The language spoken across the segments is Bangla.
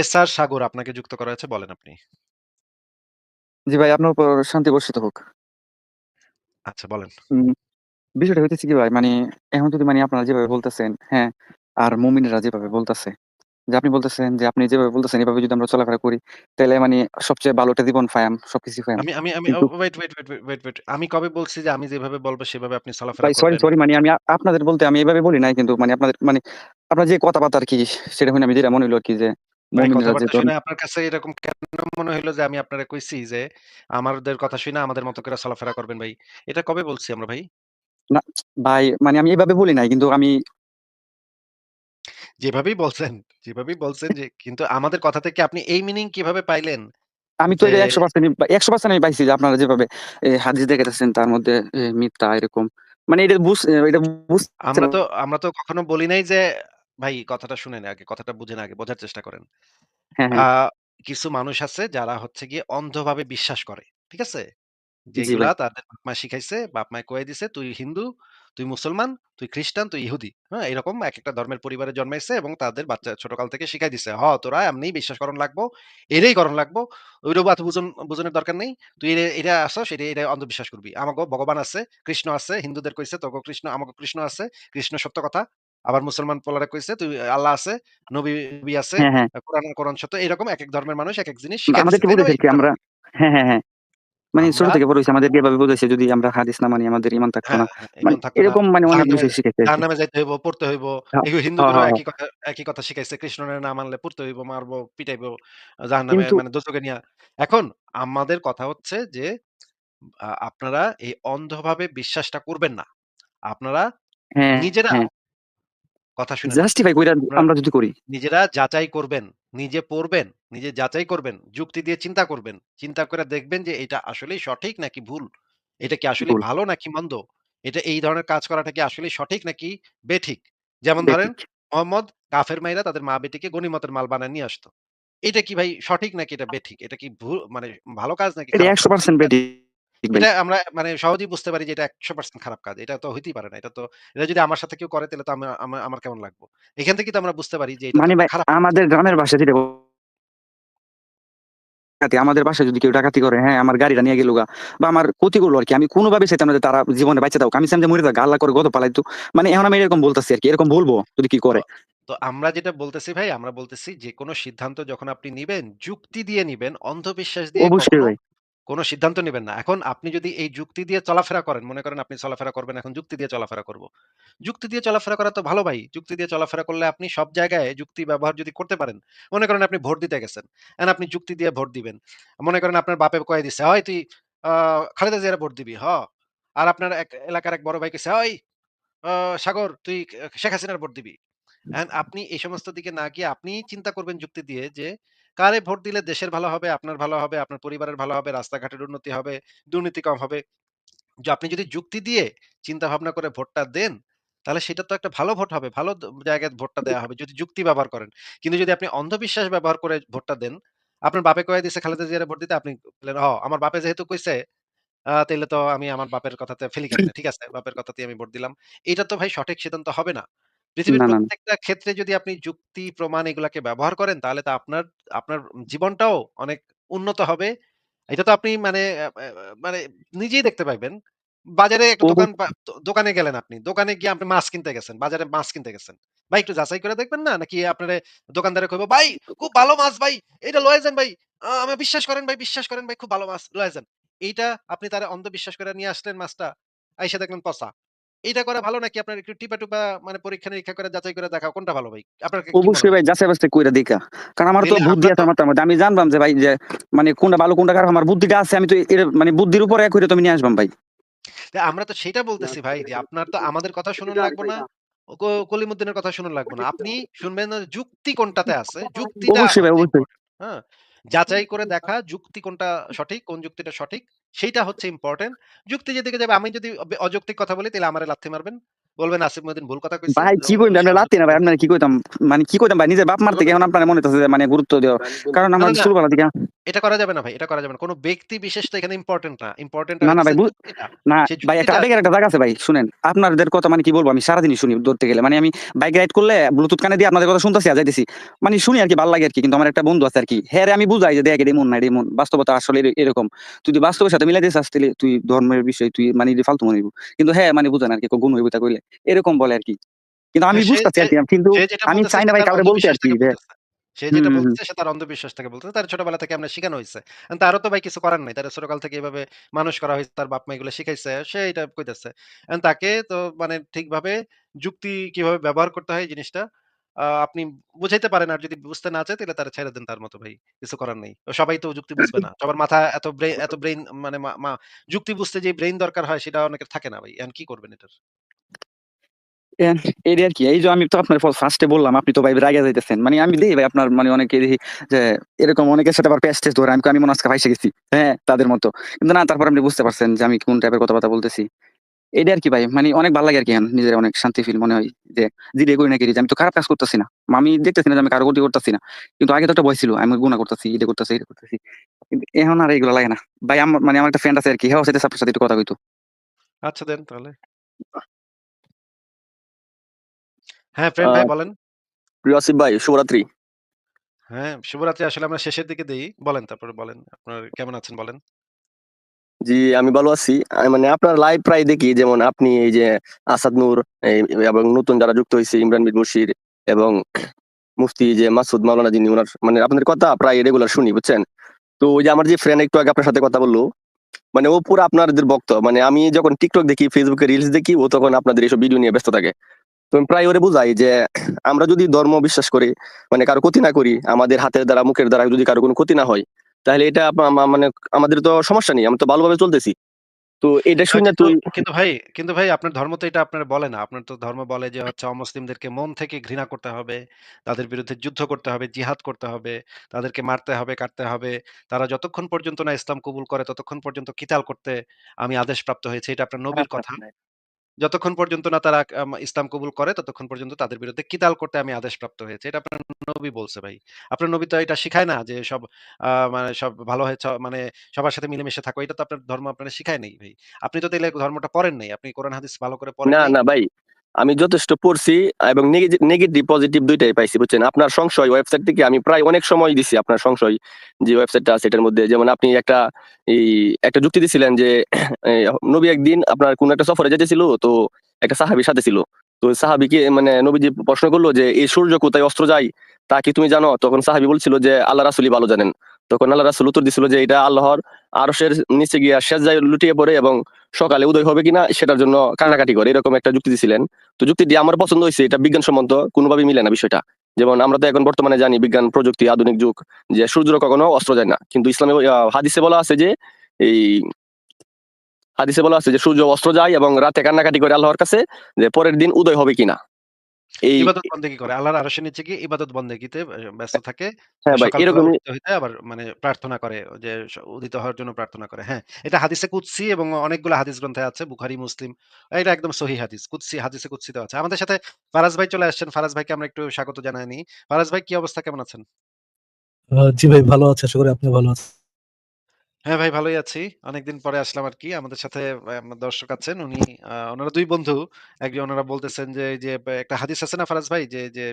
এসআর সাগর আপনাকে যুক্ত করা হয়েছে বলেন আপনি। জি ভাই, আপনার উপর শান্তি বর্ষিত হোক। আচ্ছা বলেন। বিষয়টা হইতেছে কি ভাই মানে এখন যদি মানে আপনারা যেভাবে বলতেছেন, হ্যাঁ, আর মুমিনরা যেভাবে বলতেছে, যে আপনি বলতেছেন যে আপনি যেভাবে বলতেছেন এভাবে যদি আমরা চলাফেরা করি, তাইলে মানে সবচেয়ে ভালোটা জীবন পাইয়াম, সবকিছুই পাইয়াম। আমি আমি আমি wait, wait, wait, wait, wait. আমি কবে বলছি যে আমি যেভাবে বলব সেভাবে আপনি চলাফেরা ভাই সরি, সরি মানে আমি আপনাদের বলতে আমি এভাবে বলি নাই কিন্তু মানে আপনাদের মানে আপনার যে কথাবার্তা আরকি সেটা শুনে আমি যেটা মনে হইল আরকি যে ভাই কথাবার্তা শুনে আপনার কাছে এরকম কেন মনে যে আমি আপনারে কইছি যে আমাদের কথা শুইনা আমাদের মতো করে চলাফেরা করবেন ভাই। এটা কবে বলছি আমরা ভাই? না ভাই মানে আমি বলি নাই কিন্তু আমি যেভাবেই বলছেন, যেভাবেই বলছেন যে কিন্তু আমাদের কথা থেকে আপনি এই মিনিং কীভাবে পাইলেন? আমি তো এটা 100% বা 100% আমি পাইছি যে আপনারা যেভাবে হাদিস দেখাইতেছেন তার মধ্যে মিথ্যা এরকম। মানে এটা বুঝ এটা বুঝছেন আমরা তো আমরা তো কখনো বলি নাই যে ভাই কথাটা শুনেন আগে, কথাটা বুঝেন আগে, বোঝার চেষ্টা করেন। হ্যাঁ, আ হ্যাঁ। কিছু মানুষ আছে যারা হচ্ছে গিয়ে অন্ধভাবে বিশ্বাস করে। ঠিক আছে? জি যেগুলা ভাই। তাদের বাপ-মা শিখাইছে, বাপ-মায় কইয়া দিছে, "তুই হিন্দু, তুই মুসলমান, তুই খ্রিস্টান, তুই ইহুদি।" হ্যাঁ? এরকম একেকটা ধর্মের পরিবারে জন্মাইছে এবং তাদের বাচ্চা ছোটকাল থেকে শিখাই দিছে। "হ তোরা এমনিই বিশ্বাস করণ লাগবো, এটাই করণ লাগবো। ওইটাও এত বুঝন বুঝনের দরকার নেই। তুই এ এটা আসছ এটা এটা অন্ধবিশ্বাস করবি। আমাগো ভগবান আছে, কৃষ্ণ আছে, হিন্দুদের কইছে তোগো কৃষ্ণ আমাগো কৃষ্ণ আছে। কৃষ্ণ সত্য কথা। আবার মুসলমান পোলারে কইছে তুই আল্লাহ আছে, নবী আছে, হ্যাঁ, হ্যাঁ। কোরআন কোরআন সত্য। এরকম এক এক ধর্মের মানুষ একেক জিনিস বা শিখাই আমাদেরকে বুঝাইছে? আমরা হ্যাঁ, হ্যাঁ, হ্যাঁ। মানে ছোট থেকে বড় হইছি আমাদেরকে এভাবে বুঝাইছে যদি আমরা হাদিস না মানি আমাদের ঈমান থাকতো হ্যাঁ, না। মানে ইমান থাকতো না। এরকম মানে অনেক বিষয় শিখাইছে আরকি। জাহান্নামে যাইতে হইব, পড়তে হইব। এগুলো হ্যাঁ। একই কথা একই কথা শিখাইছে। কৃষ্ণের না মানলে পুড়তে হইব, মারবো, পিটাইবো। জাহান্নামে মানে দোজখে নিয়া। এখন আমাদের কথা হচ্ছে যে আপনারা এই অন্ধভাবে বিশ্বাসটা করবেন না। আপনারা নিজেরা। কথা শুনেন। জাস্টিফাই কইরা আমরা যদি করি। নিজেরা যাচাই করবেন, নিজে পড়বেন, নিজে যাচাই করবেন, যুক্তি দিয়ে চিন্তা করবেন। চিন্তা করে দেখবেন যে এটা আসলেই সঠিক নাকি ভুল। এটা কি আসলেই ভুল। নাকি মন্দ? এটা এই ধরনের কাজ করাটা কি আসলেই সঠিক নাকি বেঠিক? যেমন ধরেন মোহাম্মদ কাফের মাইরা তাদের মা-বেটিকে গনিমতের মাল বানায় নিয়ে আসতো। এটা কি ভাই সঠিক নাকি এটা বেঠিক? এটা কি ভুল মানে ভালো কাজ নাকি কাজ? 100% বেঠিক। এটা আমরা মানে সহজেই বুঝতে পারি যে এটা 100% খারাপ কাজ। এটা তো হইতেই পারে না। এটা তো এটা যদি আমার সাথে কেউ করে তাহলে তো আমা আমা আমার কেমন লাগবো? এখান থেকেই তো আমরা বুঝতে পারি যে মানে। আমাদের গ্রামের ভাষায় যেটা ডাকাতি আমাদের বাসায় যদি কেউ ডাকাতি করে, হ্যাঁ, আমার গাড়িটা নিয়ে গেলগা বা আমার ক্ষতি করল আরকি। আমি কোনভাবে চাইতাম না তারা জীবনে বাইচা থাকুক। আমি চাইতাম যে মইরা যাক, আল্লাহ করে গত পালাইতো। মানে এখন আমি এরকম বলতেছি আর কি এরকম বলব যদি কি করে। তো আমরা যেটা বলতেছি ভাই, আমরা বলতেছি যে কোনো সিদ্ধান্ত যখন আপনি নিবেন, যুক্তি দিয়ে নিবেন। অন্ধবিশ্বাস দিয়ে অবশ্যই ভাই। কোন সিদ্ধান্ত নিবেন না। এখন আপনি যদি এই যুক্তি দিয়ে চলাফেরা করেন, মনে করেন আপনি চলাফেরা করবেন এখন যুক্তি দিয়ে চলাফেরা করব। যুক্তি দিয়ে চলাফেরা করা তো ভালো ভাই। যুক্তি দিয়ে চলাফেরা করলে আপনি সব জায়গায় যুক্তি ব্যবহার যদি করতে পারেন। মনে করেন আপনি ভোট দিতে গেছেন। এখন আপনি যুক্তি দিয়ে ভোট দিবেন। মনে করেন আপনার বাপে কয়ে দিছে, "হয় তুই খালেদা জিয়ারে ভোট দিবি।" হ। আর আপনার এক এলাকার এক বড় ভাই "ওই আ সাগর তুই শেখ হাসিনার ভোট দিবি।" আপনি এই সমস্ত দিকে না গিয়ে আপনি চিন্তা করবেন যুক্তি দিয়ে যে, কারে ভোট দিলে দেশের ভালো হবে, আপনার ভালো হবে, আপনার পরিবারের ভালো হবে, রাস্তাঘাটের উন্নতি হবে, দুর্নীতি কম হবে। যে আপনি যদি যুক্তি দিয়ে চিন্তা ভাবনা করে ভোটটা দেন, তাহলে সেটা তো একটা ভালো ভোট হবে। ভালো জায়গায় ভোটটা দেয়া হবে যদি যুক্তি ব্যবহার করেন। কিন্তু যদি আপনি অন্ধবিশ্বাস ব্যবহার করে ভোটটা দেন, আপনার বাপে কইয়া দিছে খালেদা জিয়ারে ভোট দিতে আপনি বললেন, "হ আমার বাপে যেহেতু কইছে আ তাইলে তো আমি আমার বাপের কথাতে ফেলি? ঠিক আছে, বাপের কথাতেই আমি ভোট দিলাম। এটা তো ভাই সঠিক সিদ্ধান্ত হবে না। পৃথিবীর না, না। প্রত্যেকটা ক্ষেত্রে যদি আপনি যুক্তি, প্রমাণ এগুলাকে ব্যবহার করেন তাহলে তো আপনার আপনার জীবনটাও অনেক উন্নত হবে। এটা তো আপনি মানে আ আ মানে নিজেই দেখতে পাইবেন। বাজারে একটা দোকান পা। দোকানে গেলেন আপনি। দোকানে গিয়ে আপনি মাছ কিনতে গেছেন। বাজারে মাছ কিনতে গেছেন। ভাই একটু যাচাই করে দেখবেন না? নাকি আপনারে দোকানদারে কইবো, "ভাই খুব ভালো মাছ ভাই। এটা লয়ে যান ভাই। আ আমায় বিশ্বাস করেন ভাই, বিশ্বাস করেন ভাই খুব ভালো মাছ লয়ে যান।" এইটা আপনি তারে অন্ধবিশ্বাস করে নিয়ে আসলেন মাছটা। আইসা দেখলেন পচা। এইটা করা ভালো নাকি আপনার একটু টিপা-টুপা মানে পরীক্ষা-নিরীক্ষা করে যাচাই করে দেখা কোনটা ভালো ভাই? আপনার অবশ্যই ভাই যাচাই-বাছাই কইরা দেইখা। কারণ আমার তো বুদ্ধি আমরা আছে তো মাথার মধ্যে। আমি জানবাম যে ভাই যে মানে কোনটা ভালো কোনটা খারাপ আমার বুদ্ধিটা আছে। আমি তো এর মানে বুদ্ধির উপরে এক হইরা তো আমি নিয়ে আসবাম ভাই। আমরা তো সেইটা বলতেছি ভাই যে আপনার তো আমাদের কথা শুনুন লাগবো না। কলিমুদ্দিনের কথা শুনুন লাগবো না। আপনি শুনবেন না যুক্তি কোনটাতে আছে। যুক্তিটা অবশ্যই ভাই, অবশ্যই। হ্যাঁ? যাচাই করে দেখা যুক্তি কোনটা সঠিক, কোন যুক্তিটা সঠিক সেইটা হচ্ছে ইম্পর্টেন্ট যুক্তি যেদিকে যাবে, আমি যদি অযৌক্তিক কথা বলি, তাহলে আমার লাথি মারবেন। বলবেন আসিফ মহিউদ্দিন ভুল কথা কইছে। ভাই কি কইবেন? আমরা লাত্তি না ভাই। আপনার কি কইতাম? মানে কি কইতাম ভাই? নিজের বাপ মার থেকে এখন আপনারে মনে যে মানে গুরুত্ব দেওয়া। কারণ না, আমরা না, না। থেকে এটা করা যাবে না ভাই। এটা করা যাবে না। কোন ব্যক্তি বিশেষ তো এখানে ইম্পোর্টেন্ট না। ইম্পোর্টেন্ট না, না ভাই। না ভাই একটা আবেগের একটা জায়গা আছে ভাই। শুনেন, আপনাদের কথা মানে কি বলব? আমি সারাদিনই শুনি ধরতে গেলে। মানে আমি বাইক রাইড করলে ব্লুটুথ কানে দিয়ে আপনাদের কথা শুনতেছি আর যাইতেছি। মানে শুনি আর কি ভালো লাগে আর কি কিন্তু আমার একটা বন্ধু আছে আর কি হ্যারে আমি বুঝাই যে দেখ এটা এমন না, এটা এমন। বাস্তবতা আসলে এর এরকম। তুই যদি বাস্তবের সাথে মিলাই চাস তাইলে তুই ধর্মের বিষয় তুই মানে ফালতু মনে হইব। কিন্তু হ্যাঁ মানে বুঝে না আরকি গুণ হইব তা কইলে। এরকম বলে আরকি। কিন্তু আমি হ্যাঁ, আরকি। কিন্তু আমি চাই না ভাই কাউরে বলতে আরকি যে সে যেটা হুম। সে তার অন্ধবিশ্বাস থেকে। তার ছোটবেলা থেকে আমরা শিখানো। এখন তারও তো ভাই কিছু করার নাই। তারে ছোটকাল থেকে মানুষ করা হইছে। তার বাপ-মা এগুলো শিখাইছে। সে এটা কইতেছে। তাকে তো মানে ঠিকভাবে যুক্তি কীভাবে ব্যবহার করতে হয় জিনিসটা আপনি বুঝাইতে পারেন। আর যদি বুঝতে না চায় তাহলে তারে ছেড়ে দেন তার মতো ভাই। কিছু করার নেই। সবাই তো যুক্তি বুঝবে না। সবার মাথা এত ব্রে এত ব্রেইন মানে মা মা যুক্তি বুঝতে যে ব্রেইন দরকার হয় সেটা অনেকের থাকে না ভাই। এখন কি করবেন এটার? এন এইটাই আরকি। এই যে আমি তো আপনার ফার্স্টে বললাম, আপনি তো ভাই রাইগা যাইতেছেন। মানে আমি দেখি ভাই আপনার মানে অনেকে দেখি যে এরকম অনেকের সাথে আবার প্যাচ-ট্যাচ ধরে। আমি আমি মনে হয় আজকে ফাইসা গেছি। হ্যাঁ, তাদের মতো। কিন্তু না তারপর আপনি বুঝতে পারছেন যে আমি কোন টাইপের কথাবার্তা বলতেছি। এইটাই আরকি ভাই। মানে অনেক ভালো লাগে আরকি এখন নিজের অনেক শান্তি ফিল মনে হয় যে যেটাই করি না করি যে আমি তো খারাপ কাজ করতেছি না। আমি দেখতেছি না যে আমি কারও ক্ষতি করতেছি না। কিন্তু আগে তো একটা ভয় ছিল। আমি গুনাহ করতেছি, এটা করতেছি, এটা করতেছি। কিন্তু এখন আর এগুলো লাগে না। ভাই আমার মানে আমার একটা ফ্রেন্ড আছে। হেও চাইতেছে আপনার সাথে একটু কথা কইতো। আচ্ছা দেন তাহলে। হ্যাঁ, ফ্রেন্ড ভাই বলেন। প্রিয় আসিফ ভাই শুভরাত্রি। হ্যাঁ, শুভরাত্রি আসলে আমরা শেষের দিকে দেই। বলেন তারপরে বলেন। আপনার কেমন আছেন বলেন? জি, আমি ভালো আছি। আমি মানে আপনার লাইভ প্রায় দেখি যেমন আপনি এই যে আসাদ নূর এই এবং নতুন যারা যুক্ত হয়েছে ইমরান বিন বশির এবং মুফতি যে মাসুদ মাওলানা যিনি উনার মানে আপনাদের কথা প্রায় রেগুলার শুনি বুঝছেন? তো ওই যে আমার যে ফ্রেন্ড একটু আগে আপনার সাথে কথা বলল মানে ও পুরো আপনাদের ভক্ত। মানে আমি যখন টিকটক দেখি, এ রিলস দেখি ও তখন আপনাদের এইসব ভিডিও নিয়ে ব্যস্ত থাকে। তো আমি প্রায় ওরে বুঝাই যে আমরা যদি ধর্ম বিশ্বাস করি, মানে কারও ক্ষতি না করি, আমাদের হাতের দ্বারা মুখের দ্বারা যদি কারও কোনো ক্ষতি না হয়, তাহলে এটা মানে আমাদের তো সমস্যা নেই। আমরা তো ভালোভাবে চলতেছি। তো এটা শুইনা কিন্তু, তুই কিন্তু ভাই কিন্তু ভাই আপনার ধর্ম তো এটা আপনার বলে না। আপনার তো ধর্ম বলে যে হচ্ছে অমুসলিমদেরকে মন থেকে ঘৃণা করতে হবে। তাদের বিরুদ্ধে যুদ্ধ করতে হবে, জিহাদ করতে হবে। তাদেরকে মারতে হবে, কাটতে হবে। তারা যতক্ষণ পর্যন্ত না ইসলাম কবুল করে ততক্ষণ পর্যন্ত কিতাল করতে আমি আদেশ প্রাপ্ত হয়েছি। এটা আপনার নবীর কথা। যতক্ষণ পর্যন্ত না তারা ইসলাম কবুল করে ততক্ষণ পর্যন্ত তাদের বিরুদ্ধে কিতাল করতে আমি আদেশ প্রাপ্ত হয়েছে এটা আপনার নবী বলছে ভাই। আপনার নবী তো এটা শিখায় না যে সব মানে সব ভালো হয়েছে মানে সবার সাথে মিলেমিশে থাকো। এটা তো আপনার ধর্ম আপনারা শিখায় নেই ভাই। আপনি তো তাইলে ধর্মটা পড়েন নাই। আপনি কোরআন হাদিস ভালো করে পড়েন না, না ভাই। আমি যথেষ্ট পড়ছি এবং নেগেটিভ পজিটিভ দুইটাই পাইছি বুঝছেন? আপনার সংশয় ওয়েবসাইট থেকে আমি প্রায় অনেক সময় দিছি আপনার সংশয় যে ওয়েবসাইটটা আছে এটার মধ্যে। যেমন আপনি একটা এই একটা যুক্তি দিছিলেন যে নবী একদিন আপনার কোন একটা সফরে যাইতেছিল তো একটা সাহাবীর সাথে ছিল। তো সাহাবীকে মানে নবীজি প্রশ্ন করল যে, "এই সূর্য কোথায় অস্ত্র যায় তা কি তুমি জানো?" তখন সাহাবী বলছিল যে, "আল্লাহ রাসূলই ভালো জানেন।" তখন আল্লাহ রাসূল উত্তর দিছিল যে, "এটা আল্লাহর আরশের নিচে গিয়া সেজদায় লুটিয়ে পড়ে এবং সকালে উদয় হবে কিনা সেটার জন্য কান্নাকাটি করে।" এরকম একটা যুক্তি দিছিলেন। তো যুক্তিটি আমার পছন্দ হইছে। এটা বিজ্ঞানসম্মত কোনোভাবেই মিলে না বিষয়টা। যেমন আমরা তো এখন বর্তমানে জানি বিজ্ঞান, প্রযুক্তি, আধুনিক যুগ যে সূর্য কখনো অস্ত্র যায় না। কিন্তু ইসলামে হাদিসে বলা আছে যে এই হাদিসে বলা আছে যে সূর্য অস্ত্র যায় এবং রাতে কান্নাকাটি করে আল্লাহর কাছে যে পরের দিন উদয় হবে কিনা। এই ইবাদত বন্দেগী করে। আল্লাহর আরশের নিচে গিয়ে ইবাদত বন্দেগীতে ব্যস্ত থাকে। হ্যাঁ ভাই, হইতে আবার মানে প্রার্থনা করে যে উদিত হওয়ার জন্য প্রার্থনা করে। হ্যাঁ, এটা হাদিসে কুদসি এবং অনেকগুলো হাদিস গ্রন্থে আছে। বুখারী, মুসলিম। এটা একদম সহিহ হাদিস। কুদসি হাদিসে কুদসিতে আছে। আমাদের সাথে ফারাজ ভাই চলে আসছেন। ফারাজ ভাইকে আমরা একটু স্বাগত জানাই নিই। ফারাজ ভাই কি অবস্থা? কেমন আছেন? জি ভাই ভালো আছে আশা করি আপনিও ভালো আছেন। হ্যাঁ ভাই ভালোই আছি। অনেকদিন পরে আসলাম আরকি। আমাদের সাথে দর্শক আছেন। উনি উনারা ২ বন্ধু। একজন উনারা বলতেছেন যে, যে একটা হাদিস আছে না ফারাজ ভাই? যে, যে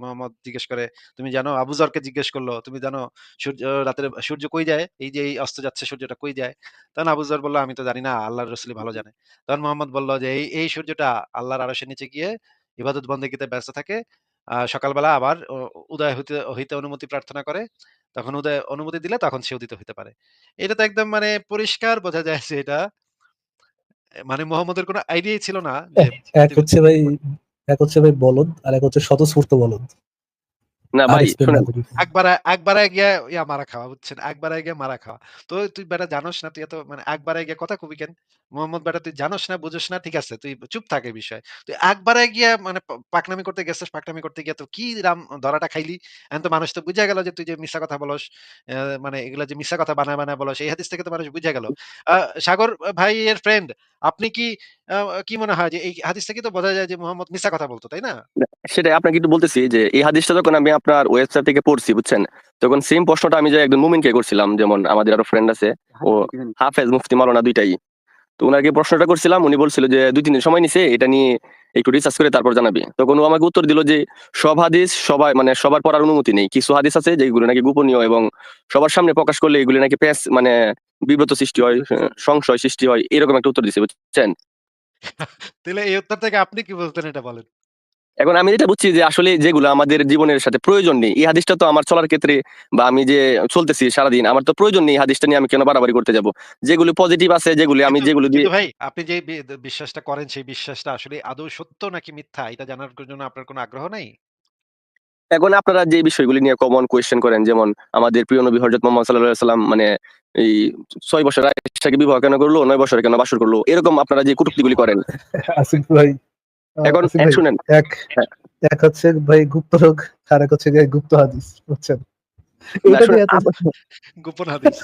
মোহাম্মদ জিজ্ঞেস করে, "তুমি জানো?" আবু যরকে জিজ্ঞেস করল, "তুমি জানো সূর্য রাতের সূর্য কই যায়? এই যে এই অস্ত যাচ্ছে সূর্যটা কই যায়?" তখন আবু যর বলল, "আমি তো জানি না। আল্লাহর রাসূলই ভালো জানে।" তখন মোহাম্মদ বলল যে, "এই, এই সূর্যটা আল্লাহর আরশের নিচে গিয়ে ইবাদত বন্দেগীতে ব্যস্ত থাকে। আ সকালবেলা আবার উদয় হইতে হইতে অনুমতি প্রার্থনা করে। তখন ওদের অনুমতি দিলে তখন সে উদিত হইতে পারে।" এটা তো একদম মানে পরিষ্কার বোঝা যায় যে এটা মানে মোহাম্মদের কোনো আইডিয়াই ছিল না যে এক হচ্ছে ভাই এক হচ্ছে ভাই বলদ, আর এক হচ্ছে স্বতঃস্ফূর্ত বলদ। না ভাই আগ বাড়ায় গিয়া ইয়া মারা খাওয়া বুঝছেন? বাড়ায় গিয়া মারা খাওয়া। তো তুই বেটা জানোস না তুই এত মানে বাড়ায় গিয়া কথা কবি কেন? মোহাম্মদ বেটা তুই জানোস না, বুঝোস না, ঠিক আছে। তুই চুপ থাক এই বিষয়ে। তুই একবারে গিয়া মানে পাকনামি করতে গেছিস পাকনামি করতে গিয়ে তো কি রাম ধরাটা খাইলি? এখন তো মানুষ তো বুইঝা গেল যে তুই যে মিথ্যা কথা বলস, মানে এগুলা যে মিশা কথা বানায়, বানায় বলস। এই হাদিস থেকে তো মানুষ বুইঝা গেল। সাগর এর ফ্রেন্ড, আপনি কি কি মনে হয় যে এই হাদিস থেকে তো বোঝা যায় যে মুহাম্মদ মিথ্যা কথা বলত, তাই না? সেটাই আপনাকে একটু বলতেছি যে এই হাদিসটা যখন আমি আপনার ওয়েবসাইট থেকে পড়ছি বুঝছেন? তখন সেম প্রশ্নটা আমি যে একজন মুমিনকে করছিলাম। যেমন আমাদের আরও ফ্রেন্ড আছে। ও হাফেজ, মুফতি, মাওলানা ২ টাই। তো উনাকে প্রশ্নটা করছিলাম। উনি বলছিল যে ২-৩ দিন সময় নিছে এটা নিয়ে একটু রিসার্চ করে তারপর জানাবি। তখন ও আমাকে উত্তর দিল যে সব হাদিস সবাই মানে সবার পড়ার অনুমতি নেই। কিছু হাদিস আছে যেগুলো নাকি গোপনীয় এবং সবার সামনে প্রকাশ করলে এগুলো নাকি প্যাঁচ মানে বিব্রত সৃষ্টি হয়, সংশয় সৃষ্টি হয়। এরকম একটা উত্তর দিছে বুঝছেন? তাইলে এই উত্তর থেকে আপনি কি বলতেন এটা বলেন? এখন আমি যেটা বুঝছি যে আসলে যেগুলো আমাদের জীবনের সাথে প্রয়োজন নেই। এই হাদিসটা তো আমার চলার ক্ষেত্রে বা আমি যে চলতেছি সারাদিন আমার তো প্রয়োজন নেই হাদিসটা নিয়ে আমি কেন বাড়াবাড়ি করতে যাব? যেগুলো পজিটিভ আছে যেগুলো আমি যেগুলো দিয়ে ভাই আপনি যে বিশ্বাসটা করেন সেই বিশ্বাসটা আসলে আদৌ সত্য নাকি মিথ্যা এটা জানার জন্য আপনার কোনো আগ্রহ নাই? এখন আপনারা যে বিষয়গুলি নিয়ে কমন কোয়েশ্চেন করেন যেমন আমাদের প্রিয় নবী হযরত মুহাম্মদ সাল্লাল্লাহু আলাইহি সাল্লাম মানে এই ছয় বছর আয়েশাকে বিবাহ কেন করল? নয় বছরে কেন বাসর করল? এরকম আপনারা যে কটূক্তিগুলি করেন। আসিফ ভাই এখন শুনেন এক। এক হচ্ছে ভাই গুপ্ত রোগ, আর এক হচ্ছে গিয়ে গুপ্ত হাদিস। বুঝছেন? গোপন হাদিস।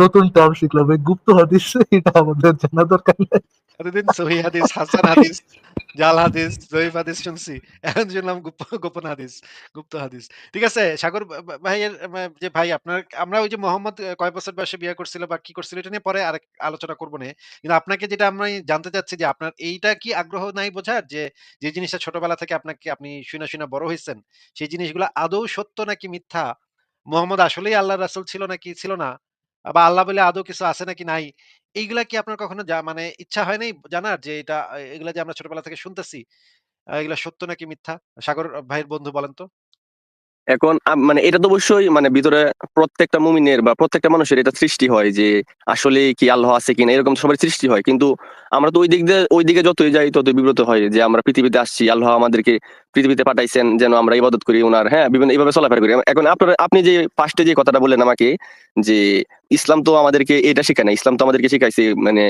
নতুন টার্ম শিখলাম ভাই গুপ্ত হাদিস এটা আমাদের জানা দরকার নাই। এতদিন সহিহ হাদিস, হাসান হাদিস, জাল হাদিস, জয়ীফ হাদিস শুনছি। এখন শুনলাম গোপ গোপন হাদিস, গুপ্ত হাদিস। ঠিক আছে সাগর ভাইয়ের যে ভাই আপনার আমরা ওই যে মোহাম্মদ কয় বছর বয়সে বিয়ে করছিল বা কি করছিল এটা নিয়ে পরে আরেক আলোচনা করবনে। কিন্তু আপনাকে যেটা আমরা জানতে চাচ্ছি যে আপনার এইটা কি আগ্রহ নাই বোঝার যে, যে জিনিসটা ছোটবেলা থেকে আপনাকে আপনি শুইনা, শুইনা বড় হয়েছেন সেই জিনিসগুলা আদৌ সত্য নাকি মিথ্যা? মোহাম্মদ আসলেই আল্লাহ রাসুল ছিল নাকি ছিল না? বা আল্লাহ বলে আদৌ কিছু আছে নাকি নাই? এইগুলা কি আপনার কখনো জা মানে ইচ্ছা হয় নাই জানার যে এটা এগুলা যে আমরা ছোটবেলা থেকে শুনতেছি, এগুলা সত্য নাকি মিথ্যা? সাগর ভাইয়ের বন্ধু বলেন তো? এখন মানে এটা তো অবশ্যই মানে ভিতরে প্রত্যেকটা মুমিনের বা প্রত্যেকটা মানুষের এটা সৃষ্টি হয় যে আসলে কি আল্লাহ আছে কিনা এরকম সবার সৃষ্টি হয়। কিন্তু আমরা তো ওই দিক দিয়ে ওইদিকে যতই যাই ততই বিব্রত হয় যে আমরা পৃথিবীতে আসছি। আল্লাহ আমাদেরকে পৃথিবীতে পাঠাইছেন যেন আমরা ইবাদত করি উনার হ্যাঁ? বিভিন্ন এইভাবে চলাফেরা করি। এখন আপনারা আপনি যে ফার্স্টে যে কথাটা বললেন আমাকে যে ইসলাম তো আমাদেরকে এটা শেখায় না ইসলাম তো আমাদেরকে শিখাইছে মানে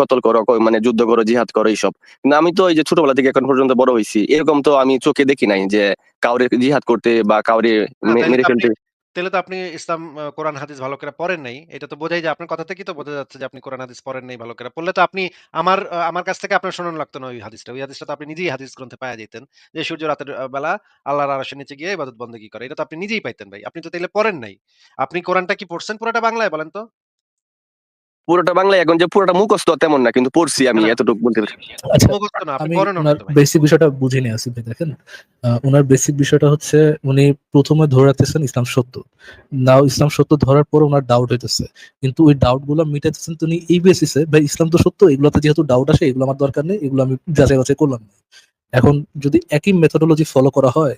কতল করো, মানে যুদ্ধ করো, জিহাদ করো এইসব। কিন্তু আমি তো এই যে ছোটবেলা থেকে এখন পর্যন্ত বড় হয়েছি এরকম তো আমি চোখে দেখি নাই যে কাউরে জিহাদ করতে বা কাউরে তাইলে মেরে ফেলতে। তাইলে তো আপনি ইসলাম কোরআন, হাদিস ভালো করে পড়েন নাই। এটা তো বোঝাই যায়, আপনার কথা থেকেই তো বোঝা যাচ্ছে যে আপনি কোরআন, হাদিস পড়েন নাই ভালো করে। পড়লে তো আপনি আমার আমার কাছ থেকে আপনার শোনান লাগতো না ওই হাদিসটা। ওই হাদিসটা তো আপনি নিজেই হাদিস গ্রন্থে পাইয়া যেতেন যে সূর্য রাতের বেলা আল্লাহর আরসের নিচে গিয়ে ইবাদত বন্দেগি করে। এটা তো আপনি নিজেই পাইতেন ভাই। আপনি তো তাইলে পড়েন নাই। আপনি কোরআনটা কি পড়ছেন পুরোটা বাংলায় বলেন তো? পুরোটা বাংলায় এখন যে পুরোটা মুখস্থ তেমন না। কিন্তু পড়ছি আমি। এতটুকু বলতে পারি। আচ্ছা আমি ভাই। বেসিক বিষয়টা বুঝে নিয়ে আসি ভাই দেখেন। আ উনার বেসিক বিষয়টা হচ্ছে উনি ১ম এ ধরে রাখতেছেন ইসলাম সত্য। নাও ইসলাম সত্য ধরার পরে উনার ডাউট হইতেছে। কিন্তু ওই ডাউটগুলা মিটাইতেছেন তো উনি এই বেসিসে ভাই ইসলাম তো সত্য এগুলাতে যেহেতু ডাউট আসে এগুলো আমার দরকার নেই। এগুলো আমি যাচাই বাছাই করলাম না। এখন যদি একই মেথোডোলজি ফলো করা হয়,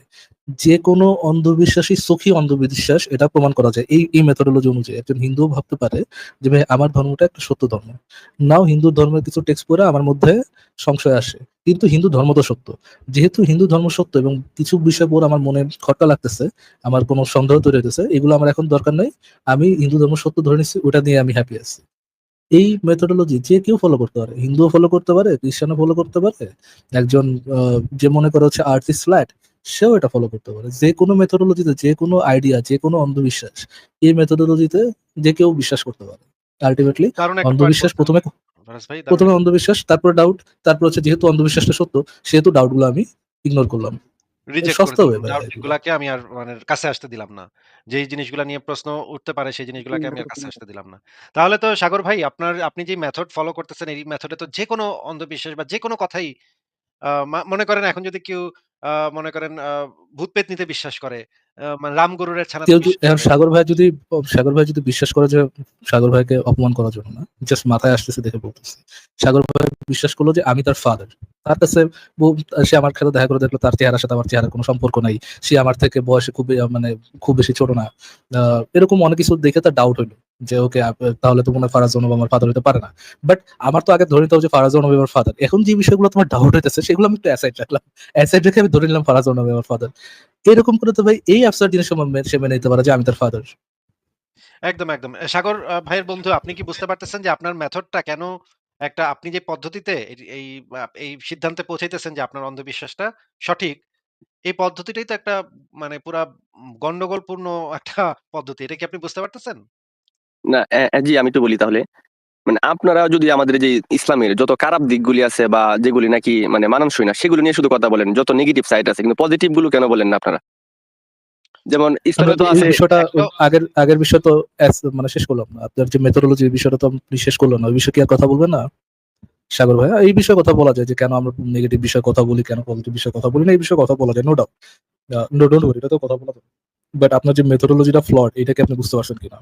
যেকোনো অন্ধবিশ্বাসই সখী অন্ধবিশ্বাস এটা প্রমাণ করা যায়। এই, এই মেথোডোলজি অনুযায়ী একজন হিন্দুও ভাবতে পারে যে ভাই আমার ধর্মটা একটা সত্য ধর্ম। নাও হিন্দু ধর্মের কিছু টেক্সট পড়ে আমার মধ্যে সংশয় আসে। কিন্তু হিন্দু ধর্ম তো সত্য। যেহেতু হিন্দু ধর্ম সত্য এবং কিছু বিষয় পড়ে আমার মনে খটকা লাগতেছে, আমার কোনো সন্দেহ তৈরি হইতেছে, এগুলো আমার এখন দরকার নাই। আমি হিন্দু ধর্ম সত্য ধরে নিচ্ছি ওটা নিয়ে আমি হ্যাপি আছি। এই মেথোডোলজি যে কেউ ফলো করতে পারে। হিন্দুও ফলো করতে পারে, খ্রিস্টানও ফলো করতে পারে। একজন যে মনে করে হচ্ছে ইজ ফ্ল্যাট সেও এটা ফলো করতে পারে। যে যেকোনো মেথোডোলজিতে যেকোনো আইডিয়া, যেকোনো অন্ধবিশ্বাস এই মেথোডোলজিতে যে কেউ বিশ্বাস করতে পারে। আল্টিমেটলি অন্ধবিশ্বাস প্রথমে ১ম এ ফারাজ ভাই ১ম এ অন্ধবিশ্বাস, তারপরে ডাউট, তারপর হচ্ছে যেহেতু অন্ধবিশ্বাসটা সত্য সেহেতু ডাউটগুলো আমি ইগনোর করলাম। রিজেক্ট আমি আর মানে কাছে আসতে দিলাম না। যেই জিনিসগুলা নিয়ে প্রশ্ন উঠতে পারে সেই জিনিসগুলাকে আমি আর কাছে আসতে দিলাম না। তাহলে তো সাগর ভাই আপনার আপনি যে মেথড ফলো করতেছেন এই মেথডে তো যেকোনো অন্ধবিশ্বাস বা যেকোনো কথাই মনে করেন এখন যদি কেউ মনে করেন আ ভূত-পেত্নীতে বিশ্বাস করে, মানে রাম গরুরের ছানাতে কেউ য বিশ্বাস এখন সাগর ভাই যদি সাগর ভাই যদি বিশ্বাস করে যে সাগর ভাইকে অপমান করার জন্য না। জাস্ট মাথায় আসতেছে দেখে বলতেছি। সাগর ভাই বিশ্বাস করল যে আমি তার ফাদার। তার কাছে সে আমার সাথে দেখা করে দেখল তার চেহারার সাথে আমার চেহারার কোনো সম্পর্ক নাই। সে আমার থেকে বয়সে খুবই মানে খুব বেশি ছোট না। এরকম অনেক কিছু দেখে তার ডাউট হইল। যে ওকে তাহলে তো মনে হয় ফারাজ নবী আমার ফাদার হইতে পারে না। বাট আমার তো আগে ধরে নিতে হবে ফারাজ নবী আমার ফাদার। এখন যে বিষয়গুলো তোমার ডাউট হইতেছে সেগুলো আমি একটু অ্যাসাইড রাখলাম। অ্যাসাইড রেখে আমি ধরে নিলাম ফারাজ নবী আমার ফাদার। এরকম করে তো ভাই এই অ্যাবসার্ড জিনিস সে মেনে নিতে পারে যে আমি তার ফাদার। একদম, একদম। সাগর ভাইয়ের বন্ধু আপনি কি বুঝতে পারতেছেন যে আপনার মেথডটা কেন একটা আপনি যে পদ্ধতিতে এই এই সিদ্ধান্তে পৌঁছাইতেছেন যে আপনার অন্ধবিশ্বাসটা সঠিক, এই পদ্ধতিটাই তো একটা মানে পুরা গন্ডগোলপূর্ণ একটা পদ্ধতি। এটা কি আপনি বুঝতে পারতেছেন? না, জি আমি একটু বলি তাহলে। মানে আপনারা যদি আমাদের যে ইসলামের যত খারাপ দিকগুলি আছে বা যেগুলি নাকি মানে মানানসই না সেগুলো নিয়ে শুধু কথা বলেন। যত নেগেটিভ সাইড আছে কিন্তু পজিটিভগুলো কেন বলেন না আপনারা? যেমন ইসলামে আমরা তো তো আছে বিষয়টা আগের আগের বিষয় তো মানে শেষ করলাম না। আপনার যে মেথোডোলজি বিষয়টা তো আপনি শেষ করলাম না। ওই বিষয়ে কি আর কথা বলবেন না? সাগর ভাইয়া এই বিষয়ে কথা বলা যায় যে কেন আমরা নেগেটিভ বিষয়ে কথা বলি, কেন পজিটিভ বিষয়ে কথা বলি না এই বিষয়ে কথা বলা যায় no doubt. No don't worry এটা তো কথা বলা যাবে। বাট আপনার যে মেথোডোলজিটা ফ্লড এটা কি আপনি বুঝতে পারছেন কিনা?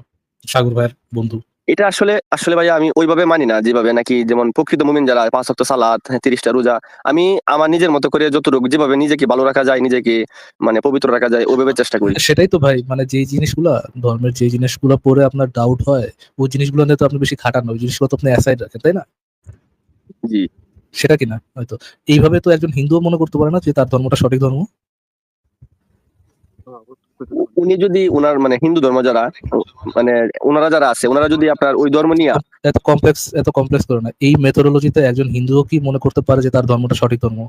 সাগর ভাইয়ের বন্ধু। এটা আসলে আসলে ভাইয়া আমি ওইভাবে মানি না যেভাবে নাকি যেমন প্রকৃত মুমিন যারা পাঁচ সপ্তাহ সালাত, তিরিশটা রোজা। আমি আমার নিজের মতো করে যতটুকু যেভাবে নিজেকে ভালো রাখা যায়, নিজেকে মানে পবিত্র রাখা যায় ওইভাবে চেষ্টা করি। সেটাই তো ভাই মানে যেই জিনিসগুলা ধর্মের যে জিনিসগুলো পরে আপনার ডাউট হয়, ওই জিনিসগুলো নিয়ে তো আপনি বেশি খাটান। ওই জিনিসগুলো তো আপনি অ্যাসাইড রাখেন, তাই না? জি। সেটা কিনা হয়তো। এইভাবে তো একজন হিন্দুও মনে করতে পারে না যে তার ধর্মটা সঠিক ধর্ম। উনি যদি উনার মানে হিন্দু ধর্ম যারা মানে উনারা যারা আছে ওনারা যদি আপনার ওই ধর্ম নিয়া এত কমপ্লেক্স এত কমপ্লেক্স করে না। এই মেথোডোলজিতে একজন হিন্দুও কি মনে করতে পারে যে তার ধর্মটা সঠিক ধর্ম?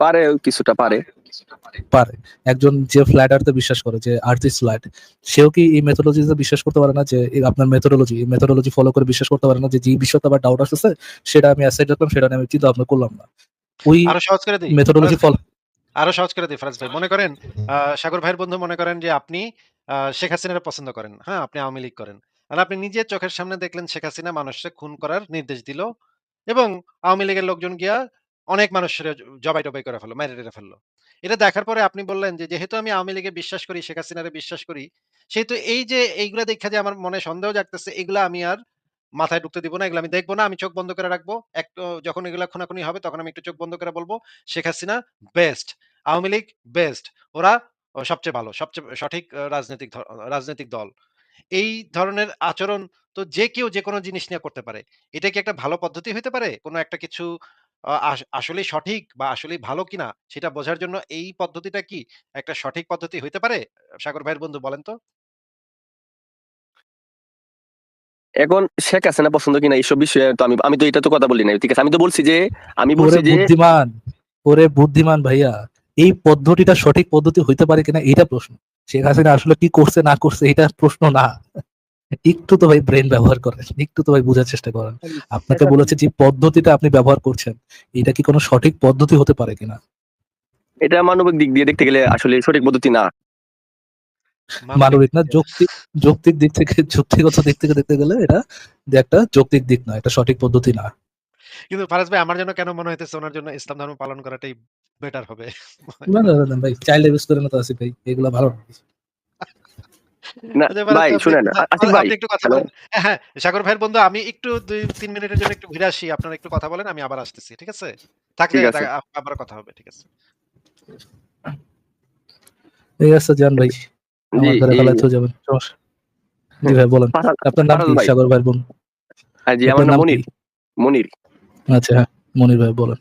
পারে কিছুটা পারে। পারে। একজন যে ফ্ল্যাট আর্থে বিশ্বাস করে যে আর্থ ইজ ফ্ল্যাট সেও কি এই মেথোডোলজিতে বিশ্বাস করতে পারে না যে আপনার মেথোডোলজি এই মেথোডোলজি ফলো করে বিশ্বাস করতে পারে না যে যে বিষয়তে আবার ডাউট আসতেছে সেটা আমি অ্যাসাইড রাখলাম সেটা নিয়ে আমি চিন্তা ভাবনা করলাম না। ওই। মেথোডোলজি ফলো আরও সহজ করে দেই ফারাজ ভাই। মনে করেন সাগর ভাইয়ের বন্ধু মনে করেন যে আপনি শেখ হাসিনারে পছন্দ করেন। হ্যাঁ? আপনি আওয়ামী লীগ করেন। আর আপনি নিজের চোখের সামনে দেখলেন শেখ হাসিনা মানুষকে খুন করার নির্দেশ দিল এবং আওয়ামী লীগের লোকজন গিয়া অনেক মানুষের জবাই-টবাই করে ফেলল, মাইরা-টাইরা ফেলল। এটা দেখার পরে আপনি বললেন যে যেহেতু আমি আওয়ামী লীগে বিশ্বাস করি, শেখ হাসিনারে বিশ্বাস করি, সেহেতু এই যে এইগুলা দেইখা যে আমার মনে সন্দেহ জাগতেছে এগুলা আমি আর মাথায় ঢুকতে দিব না। এগুলা আমি দেখব না। আমি চোখ বন্ধ করে রাখব। একটু যখন এগুলা খুনাখুনি হবে তখন আমি একটু চোখ বন্ধ করে বলব শেখ হাসিনা বেস্ট, আওয়ামী লীগ বেস্ট। ওরা সবচেয়ে ভালো, সবচেয়ে সঠিক রাজনৈতিক রাজনৈতিক দল। এই ধরনের আচরণ তো যে কেউ যেকোনো জিনিস নিয়ে করতে পারে। এটা কি একটা ভালো পদ্ধতি হতে পারে? কোন একটা কিছু আ আস আসলেই সঠিক বা আসলেই ভালো কিনা সেটা বোঝার জন্য এই পদ্ধতিটা কি একটা সঠিক পদ্ধতি হইতে পারে? সাগর ভাইয়ের বন্ধু বলেন তো? এখন শেখ হাসিনা পছন্দ কিনা এইসব বিষয়ে তো আমি আমি তো এটা তো কথা বলি নাই। ঠিক আছে? আমি তো বলছি যে আমি বলছি যে বুদ্ধিমান, ওরে বুদ্ধিমান ভাইয়া। এই পদ্ধতিটা সঠিক পদ্ধতি হইতে পারে কিনা এইটা প্রশ্ন। শেখ হাসিনা আসলে কি করছে না করছে এটা প্রশ্ন না। একটু তো ভাই ব্রেন ব্যবহার করেন। একটু তো ভাই বুঝার চেষ্টা করেন। আপনাকে বলেছে যে পদ্ধতিটা আপনি ব্যবহার করছেন, এটা কি কোনো সঠিক পদ্ধতি হতে পারে কিনা? এটা মানবিক দিক দিয়ে দেখতে গেলে আসলে সঠিক পদ্ধতি না। মানবিক না যৌক্তিক যৌক্তিক দিক থেকে যুক্তিগত দিক থেকে দেখতে গেলে এটা যে একটা যৌক্তিক দিক না। এটা সঠিক পদ্ধতি না। কিন্তু ফারাজ ভাই আমার জন্য কেন মনে হইতেছে ওনার জন্য ইসলাম ধর্ম পালন করাটাই বেটার হবে। না, না, না, ভাই চাইল্ড অ্যাবিউজ করে না তো আসিফ ভাই। এগুলা ভালো না। না আচ্ছা ভাই ভাই শুনেন আসিফ ভাই একটু কথা বলেন। হ্যাঁ, হ্যাঁ, সাগর ভাইয়ের বন্ধু আমি একটু ২-৩ মিনিটের জন্য একটু ঘুরে আসি। আপনারা একটু কথা বলেন। আমি আবার আসতেছি। ঠিক আছে? থাকলে। আবার কথা হবে। ঠিক আছে। ঠিক আছে যান ভাই। আমার ঘরে। যাবেন। জি ভাই বলেন। আপনার নাম কি? ভাই। সাগর বোন। হ্যাঁ, জি আমার নাম নাম মনির। মনির। আচ্ছা হ্যাঁ, মনির ভাই বলেন।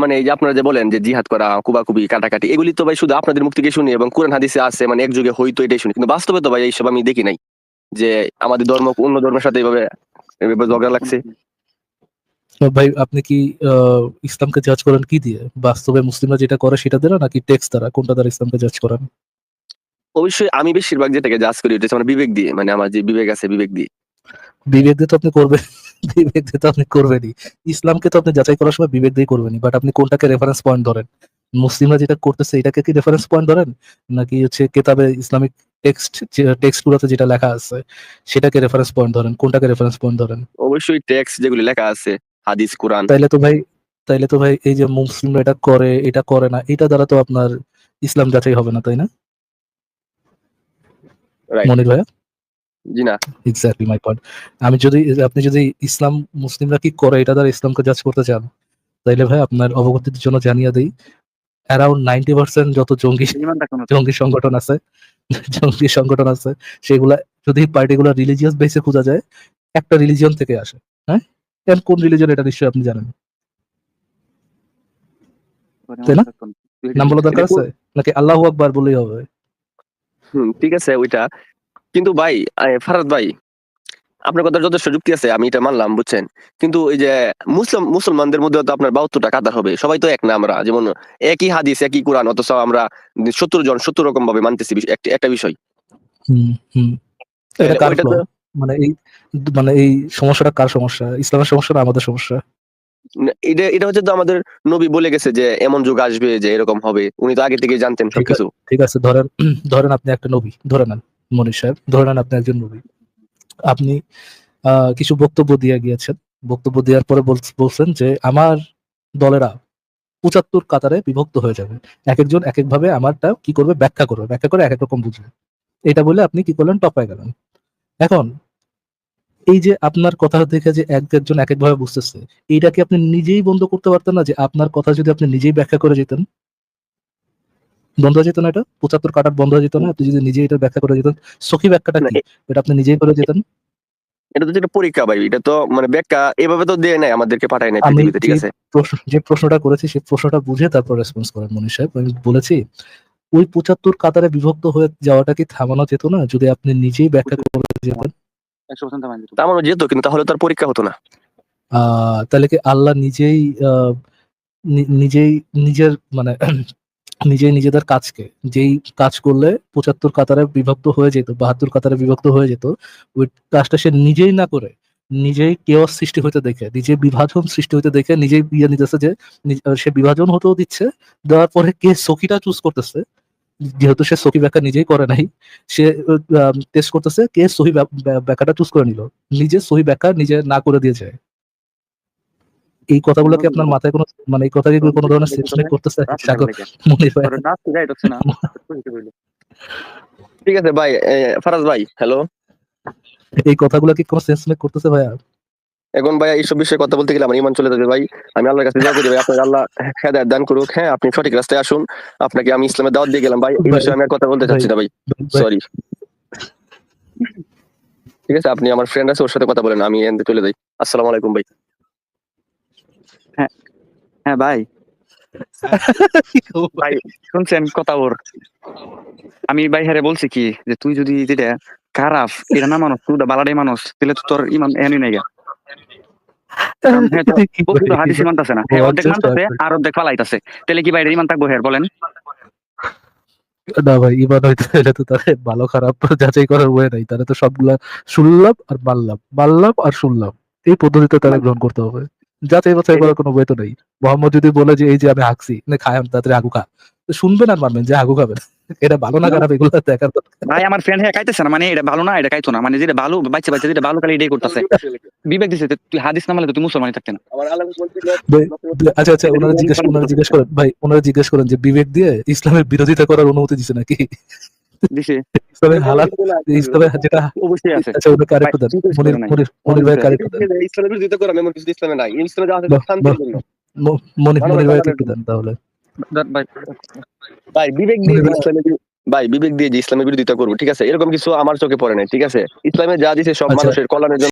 মানে এই যে আপনারা যে বলেন যে জিহাদ করা, কুবাকুবি, কাটাকাটি এগুলি তো ভাই শুধু আপনাদের মুখ থেকে শুনি এবং কোরআন হাদিসে আছে মানে এক যুগে হইতো এটাই শুনি। কিন্তু বাস্তবে তো ভাই এইসব আমি দেখি নাই। যে আমাদের ধর্ম অন্য ধর্মের সাথে এভাবে এভাবে ঝগড়া লাগছে। ভাই আপনি কি ইসলামকে জাজ করেন কি দিয়ে? বাস্তবে মুসলিমরা যেটা করে সেটা দ্বারা নাকি টেক্সট দ্বারা? কোনটা দ্বারা ইসলামকে জাজ করেন? অবশ্যই আমি বেশিরভাগ যেটাকে জাজ করি ওটা আমার বিবেক দিয়ে। মানে আমার যে বিবেক আছে বিবেক দিয়ে। বিবেক দিয়ে তো আপনি করবেন বিবেক দিয়ে তো আপনি করবেনই। ইসলামকে তো আপনি যাচাই করার সময় বিবেক দিয়ে করবেনই। বাট আপনি কোনটাকে রেফারেন্স পয়েন্ট ধরেন? মুসলিমরা যেটা করতেছে এটাকে কি রেফারেন্স পয়েন্ট ধরেন? নাকি হচ্ছে কেতাবে ইসলামিক টেক্সট টেক্সট গুলোতে যেটা লেখা আছে সেটাকে রেফারেন্স পয়েন্ট ধরেন? কোনটাকে রেফারেন্স পয়েন্ট ধরেন? অবশ্যই টেক্সট যেগুলি লেখা আছে হাদিস, কোরআন। তাইলে তো ভাই তাইলে তো ভাই এই যে মুসলিমরা এটা করে, এটা করে না। এটা দ্বারা তো আপনার ইসলাম যাচাই হবে না, তাই না? মনির ভাইয়া? জি না। Exactly my point. আমি যদি আপনি যদি ইসলাম মুসলিমরা কি করে এটা দ্বারা ইসলামকে জাজ করতে চান, তাইলে ভাই আপনার অবগতির জন্য জানিয়ে দেই। অ্যারাউন্ড 90% যত জঙ্গি জঙ্গি সংগঠন আছে, জঙ্গি সংগঠন আছে সেগুলা যদি পার্টিকুলার রিলিজিয়াস বেসে খোঁজা যায়, একটা রিলিজিয়ন থেকে আসে। হ্যাঁ? কোন রিলিজিয়ন এটা নিশ্চয়ই আপনি জানেন। তাই না? নাম বলা দরকার আছে? নাকি আল্লাহু আকবার বললেই হবে? হুম, ঠিক আছে ওইটা। কিন্তু ভাই ফারাদ ভাই আপনার কথা যথেষ্ট যুক্তি আছে আমি এটা মানলাম বুঝছেন? কিন্তু এই যে মুসলিম মুসলমানদের মধ্যে তো আপনার বাহাত্তরটা কাতার হবে সবাই তো এক না আমরা যেমন একই হাদিস একই কোরআন অথচ আমরা সত্তর জন সত্তর রকম ভাবে মানতেছি একটা- বিষয়? মানে এই মানে এই সমস্যাটা কার সমস্যা? ইসলামের সমস্যা না আমাদের সমস্যা? এটা এটা হচ্ছে তো আমাদের নবী বলে গেছে যে এমন যুগ আসবে যে এরকম হবে উনি তো আগে থেকে জানতেন ঠিক সবকিছু। ঠিক আছে ধরেন ধরেন আপনি একটা নবী ধরে নেন। মনীষ সাহেব, ধরে নেন আপনি একজন নবী আপনি কিছু বক্তব্য দিয়ে গিয়েছেন। বক্তব্য দেওয়ার পরে বলছেন যে, আমার দলেরা পঁচাত্তর কাতারে বিভক্ত হয়ে যাবে। এক একজন এক একভাবে আমারটা কি করবে? ব্যাখ্যা করবে। ব্যাখ্যা করে এক এক রকম বুঝবে। এটা বলে আপনি কি করলেন? টপায় গেলেন। এখন, এই যে আপনার কথা দেখে যে এক একজন এক একভাবে বুঝতেছে, এইটা কি আপনি নিজেই বন্ধ করতে পারতেন না যে আপনার কথা যদি আপনি নিজেই ব্যাখ্যা করে যেতেন? বন্ধ হয়ে যেত না এটা? পঁচাত্তর কাটার বন্ধ হয়ে যেত না? আপনি যদি নিজেই এটা ব্যাখ্যা করে যেতেন সখী ব্যাখ্যাটা না, কি এটা আপনি নিজেই করে যেতেন? এটা তো একটা পরীক্ষা ভাই এটা তো মানে ব্যাখ্যা এভাবে তো দেয় নাই আমাদেরকে পাঠায় নাই পৃথিবীতে ঠিক আছে? প্রশ্ন যে প্রশ্নটা করেছি সেই প্রশ্নটা বুঝে তারপর রেসপন্স করেন মনীষ সাহেব। আমি বলেছি ওই পঁচাত্তর কাতারে বিভক্ত হয়ে যাওয়াটা কি থামানো যেত না? যদি আপনি নিজেই ব্যাখ্যা করে যেতেন। মানি আমার যেত। কিন্তু তাহলে তার পরীক্ষা হতো না। আহ তাহলে কি আল্লাহ নিজেই আহ, নিজেই নিজের মানে নিজেই নিজেদের কাজকে, যেই কাজ করলে পঁচাত্তর কাতারে বিভক্ত হয়ে যেত, বাহাত্তর কাতারে বিভক্ত হয়ে যেত, ওই কাজটা সে নিজেই না করে, নিজেই কেওয়াস সৃষ্টি হইতে দেখে, নিজে বিভাজন সৃষ্টি হইতে দেখে নিজেই বিয়ে নিতেছে যে সে বিভাজন হতেও দিচ্ছে, দেওয়ার পরে কে সখীটা চুজ করতেছে, যেহেতু সে সখী ব্যাখ্যা নিজেই করে নাই, সে টেস্ট করতেছে কে সহি ব্যাখ্যাটা চুজ করে নিল, নিজে সহি ব্যাখ্যা নিজে না করে দিয়েছে এই কথাগুলো কি আপনার মাথায় কোনো মানে এই কথা কি কোনো ধরনের মেক করতেছে? সাগর ঠিক আছে ভাই ফারাজ ভাই হ্যালো এই কথাগুলো কি কোনো সেন্স মেক করতেছে ভাইয়া? এখন ভাই এইসব বিষয়ে কথা বলতে গেলে আমার ইমান চলে যাবে ভাই। আমি আল্লাহর কাছে দোয়া করি ভাই আপনাকে আল্লাহ হেদায়েত দান করুক। হ্যাঁ আপনি সঠিক রাস্তায় আসুন। আপনাকে আমি ইসলামের দাওয়াত দিয়ে গেলাম ভাই। এই বিষয়ে আমি আর কথা বলতে চাচ্ছি না ভাই। সরি ঠিক আছে আপনি আমার ফ্রেন্ড আছে ওর সাথে কথা বলেন আমি এনতে চলে যাই। আসসালামু আলাইকুম ভাই। হ্যাঁ ভাই। ভাই শুনছেন কথা ওর? আমি ভাই হারে বলছি কি যে তুই যদি যেটা খারাপ এটা না মানুষ তুই বালাডাই মানুষ তাহলে তো তোর ইমান এহানি নাই গা। হ্যাঁ না। হ্যাঁ অর্ধেক আর অর্ধেক পালাইতাছে তাহলে কি বাইরে ইমান থাকব হের বলেন? না ভাই ইমান হইতে হলে তো তাহলে ভালো খারাপ যাচাই করার ওয়ে নাই। তাহলে তো সবগুলা শুনলাম আর মানলাম। মানলাম আর শুনলাম। এই পদ্ধতিতে তারা গ্রহণ করতে হবে। যাচাই বাছাই করার কোনো ওয়ে তো নেই। মোহাম্মদ যদি বলে যে এই যে আমি হাঁকছি খায়াম তাড়াতাড়ি হাগু খা। তো শুনবেন আর মানবেন যে হাগু খাবেন এটা ভালো না খারাপ এগুলো দেখার ভাই আমার ফ্রেন্ড হ্যাঁ খাইতেছে না মানে এটা ভালো না এটা খাইতো না। মানে যেটা ভালো বাচ্চা বাচ্চা যেটা ভালো খালি এটাই করতেছে। বিবেক দিছে তুই হাদিস না মানলে তো তুই মুসলমানই থাকতে না। আচ্ছা আচ্ছা ওনারা জিজ্ঞেস ওনারা জিজ্ঞেস করেন ভাই ওনারা জিজ্ঞেস করেন যে বিবেক দিয়ে ইসলামের বিরোধিতা করার অনুমতি দিছে নাকি? দিছে ইসলামের হালাল ইসলামের যেটা অবশ্যই আছে। আচ্ছা মনির মনির মনির ভাই ইসলামের বিরোধিতা করে এমন কিছু ইসলামে নাই। ইসলামে যা আছে শান্তির জন্য। মনির মনির ভাই ভালো দেন তাহলে। ভাই। ভাই বিবেক দিয়ে যে ইসলামের ভাই বিবেক দিয়ে যে ইসলামের বিরোধিতা করব ঠিক আছে? এরকম কিছু আমার চোখে পড়ে নাই ঠিক আছে? ইসলামে যা দিছে সব আচ্ছা। মানুষের কল্যাণের জন্য